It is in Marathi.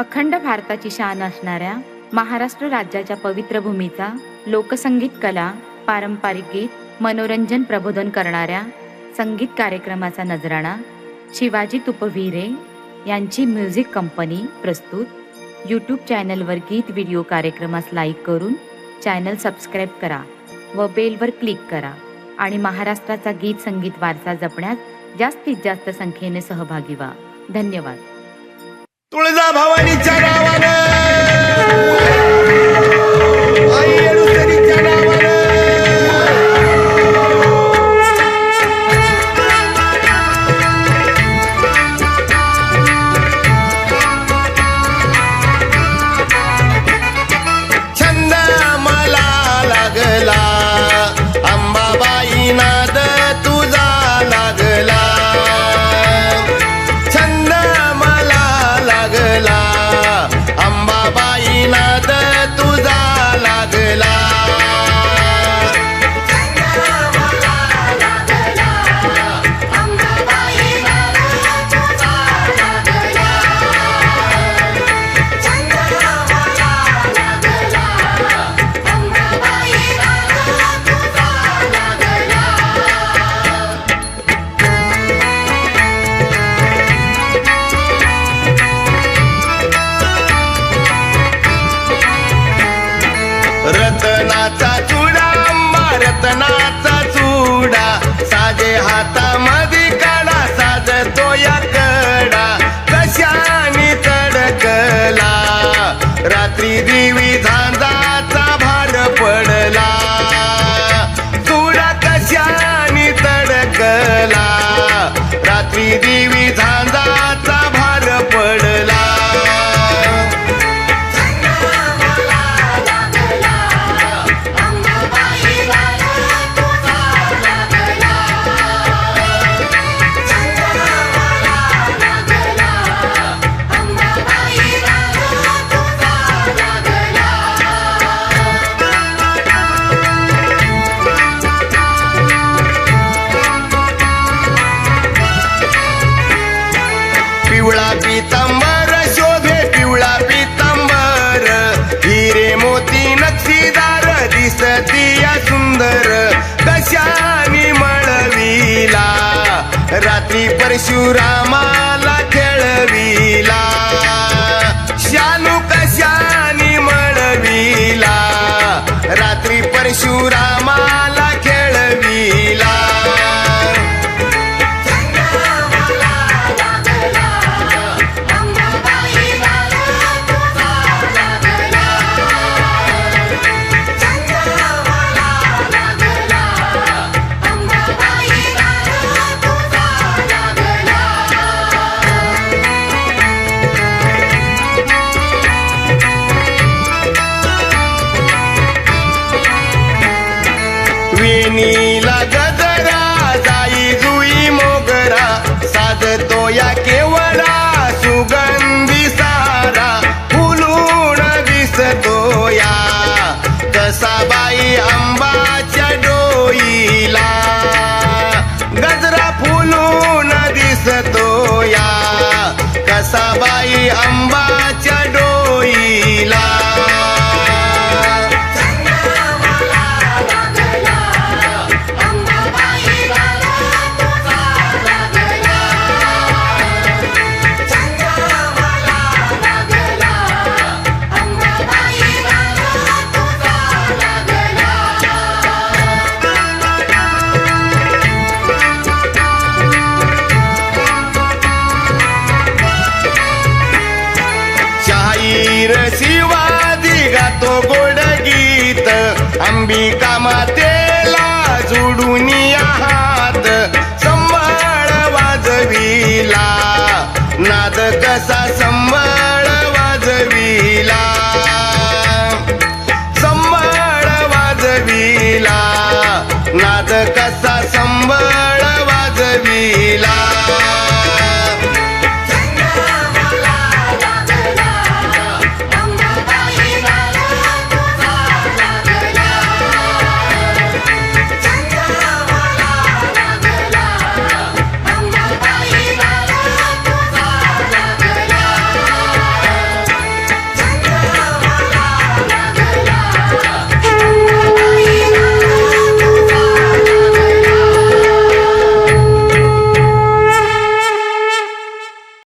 अखंड भारताची शान असणाऱ्या महाराष्ट्र राज्याच्या पवित्र भूमीचा लोकसंगीत कला पारंपरिक गीत मनोरंजन प्रबोधन करणाऱ्या संगीत कार्यक्रमाचा नजराणा शिवाजी तुपविरे यांची म्युझिक कंपनी प्रस्तुत. यूट्यूब चॅनलवर गीत व्हिडिओ कार्यक्रमास लाईक करून चॅनल सबस्क्राईब करा व बेलवर क्लिक करा आणि महाराष्ट्राचा गीत संगीत वारसा जपण्यात जास्तीत जास्त संख्येने सहभागी व्हा. धन्यवाद. ভবানী ছাড়া अंबा रतनाचा चुडा साजे हात पितांबर शोभे पिवळा पितांबर. हिरे मोती नक्षीदार दिसती या सुंदर. कशाने मळविला. रात्री परशुरामाला खेळविला. शानू कशाने मळविला. रात्री परशुरामा नी तो गोड गीत. अंबिका मातेला जोडून आहात संबळ वाजविला. नाद कसा संबळ वाजविला. संबळ वाजविला. नाद कसा संबळ वाजविला.